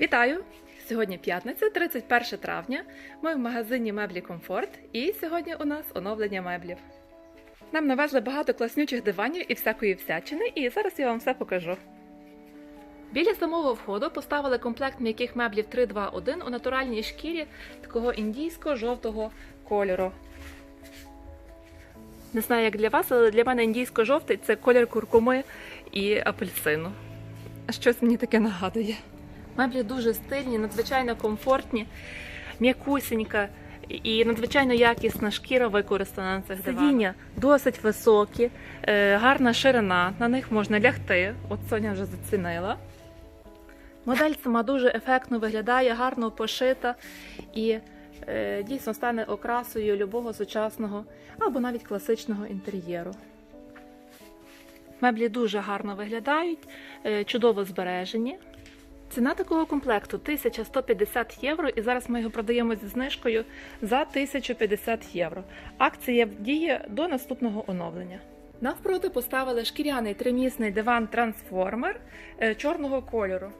Вітаю! Сьогодні п'ятниця, 31 травня. Ми в магазині меблі Комфорт, і сьогодні у нас оновлення меблів. Нам навезли багато класнючих диванів і всякої всячини, і зараз я вам все покажу. Біля самого входу поставили комплект м'яких меблів 321 у натуральній шкірі такого індійсько-жовтого кольору. Не знаю, як для вас, але для мене індійсько-жовтий це колір куркуми і апельсину. Щось мені таке нагадує. Меблі дуже стильні, надзвичайно комфортні, м'якусінька і надзвичайно якісна шкіра використана на цих диванах. Сидіння досить високі, е, гарна ширина, на них можна лягти. От Соня вже зацінила. Модель сама дуже ефектно виглядає, гарно пошита і е, дійсно стане окрасою любого сучасного або навіть класичного інтер'єру. Меблі дуже гарно виглядають, е, чудово збережені. Ціна такого комплекту 1150 євро, і зараз ми його продаємо зі знижкою за 1050 євро. Акція діє до наступного оновлення. Навпроти поставили шкіряний тримісний диван трансформер е, чорного кольору.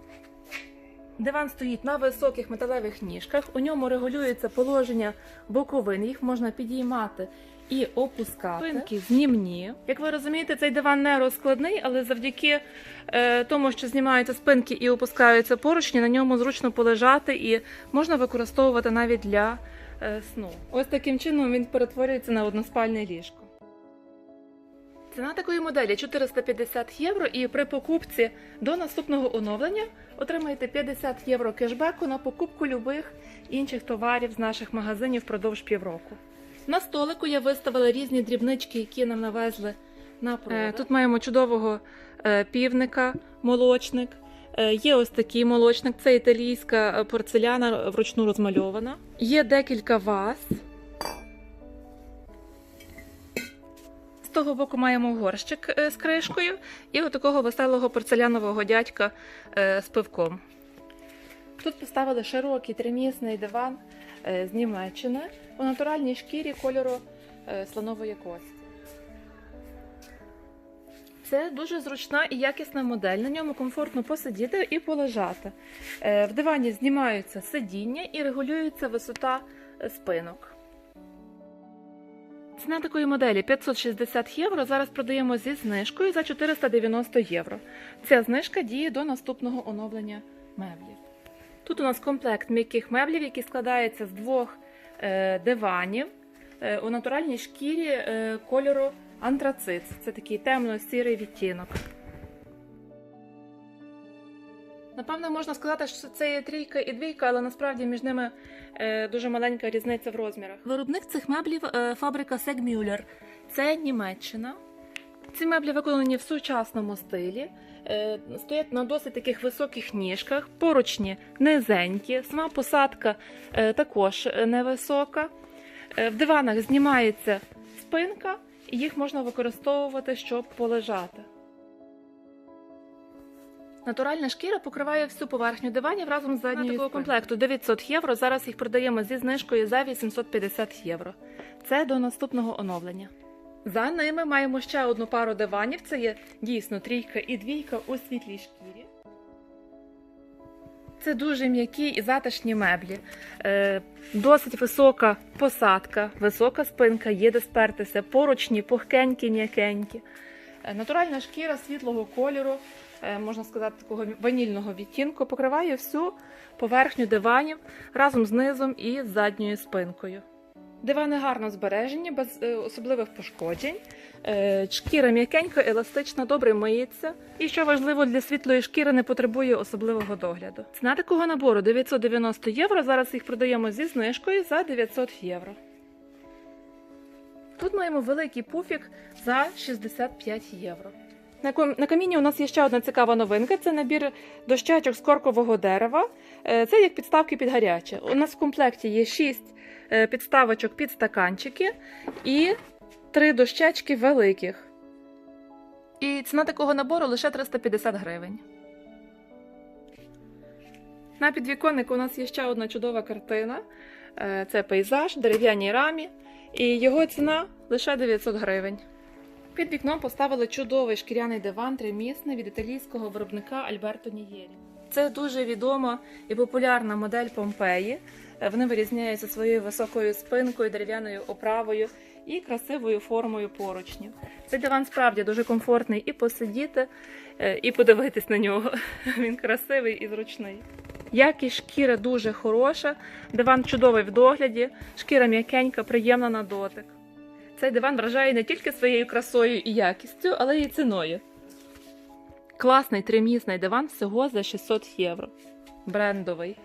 Диван стоїть на високих металевих ніжках, у ньому регулюється положення боковин, їх можна підіймати і опускати. Спинки знімні. Як ви розумієте, цей диван не розкладний, але завдяки е, тому, що знімаються спинки і опускаються поручні, на ньому зручно полежати і можна використовувати навіть для е, сну. Ось таким чином він перетворюється на односпальне ліжко. Ціна такої моделі 450 євро, і при покупці до наступного оновлення отримаєте 50 євро кешбеку на покупку любих інших товарів з наших магазинів впродовж півроку. На столику я виставила різні дрібнички, які нам навезли на продаж. Тут маємо чудового е, півника, молочник. Е, Є ось такий молочник, це італійська е, порцеляна вручну розмальована. Є декілька ваз. Того боку маємо горщик е, з кришкою і отакого веселого порцелянового дядька е, з пивком. Тут поставили широкий тримісний диван е, з Німеччини у натуральній шкірі кольору слонової кості. Це дуже зручна і якісна модель. На ньому комфортно посидіти і полежати. В дивані знімаються сидіння і регулюється висота спинок. Ціна такої моделі 560 євро. Зараз продаємо зі знижкою за 490 євро. Ця знижка діє до наступного оновлення меблів. Тут у нас комплект м'яких меблів, який складається з двох е, диванів е, у натуральній шкірі е, кольору антрацит. Це такий темно-сірий відтінок. Напевно, можна сказати, що це є трійка і двійка, але насправді між ними е, дуже маленька різниця в розмірах. Виробник цих меблів е, фабрика Сегмюллер. Це Німеччина. Ці меблі виконані в сучасному стилі, е, стоять на досить таких високих ніжках, поручні низенькі, сама посадка також невисока. В диванах знімається спинка, і їх можна використовувати, щоб полежати. Натуральна шкіра покриває всю поверхню диванів разом з задньою такого комплекту 900 євро. Зараз їх продаємо зі знижкою за 850 євро. Це до наступного оновлення. За ними маємо ще одну пару диванів. Це є дійсно трійка і двійка у світлій шкірі. Це дуже м'які і затишні меблі. Е, досить висока посадка, висока спинка, є де спертися, поручні, пухкенькі, м'якенькі. Е, Натуральна шкіра світлого кольору, можна сказати, такого ванільного відтінку, покриває всю поверхню диванів разом з низом і задньою спинкою. Дивани гарно збережені, без е, особливих пошкоджень. Е, Шкіра м'якенька, еластична, добре миється. І що важливо, для світлої шкіри не потребує особливого догляду. Ціна такого набору 990 євро. Зараз їх продаємо зі знижкою за 900 євро. Тут маємо великий пуфік за 65 євро. На каміні у нас є ще одна цікава новинка. Це набір дощечок з коркового дерева. Е, Це як підставки під гаряче. У нас в комплекті є 6 підставочок під стаканчики і 3 дощечки великих. І ціна такого набору лише 350 гривень. На підвіконнику у нас є ще одна чудова картина. Е, Це пейзаж в дерев'яній рамі. І його ціна лише 900 гривень. Під вікном поставили чудовий шкіряний диван тримісний від італійського виробника Альберто Нієрі. Це дуже відома і популярна модель Помпеї. Вони вирізняються своєю високою спинкою, дерев'яною оправою і красивою формою поручнів. Цей диван справді дуже комфортний і посидіти, е, і подивитись на нього. Він красивий і зручний. Якість шкіри дуже хороша, диван чудовий в догляді, шкіра м'якенька, приємна на дотик. Цей диван вражає не тільки своєю красою і якістю, але й ціною. Класний тримісний диван всього за 600 євро. Брендовий.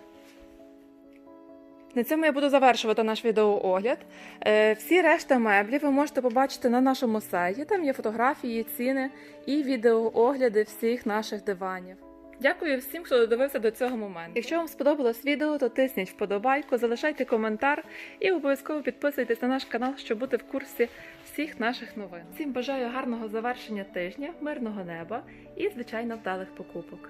На цьому я буду завершувати наш відеоогляд. Е, Всі решта меблів ви можете побачити на нашому сайті. Там є фотографії, ціни і відеоогляди всіх наших диванів. Дякую всім, хто додивився до цього моменту. Якщо вам сподобалось відео, то тисніть вподобайку, залишайте коментар і обов'язково підписуйтесь на наш канал, щоб бути в курсі всіх наших новин. Всім бажаю гарного завершення тижня, мирного неба і, звичайно, вдалих покупок.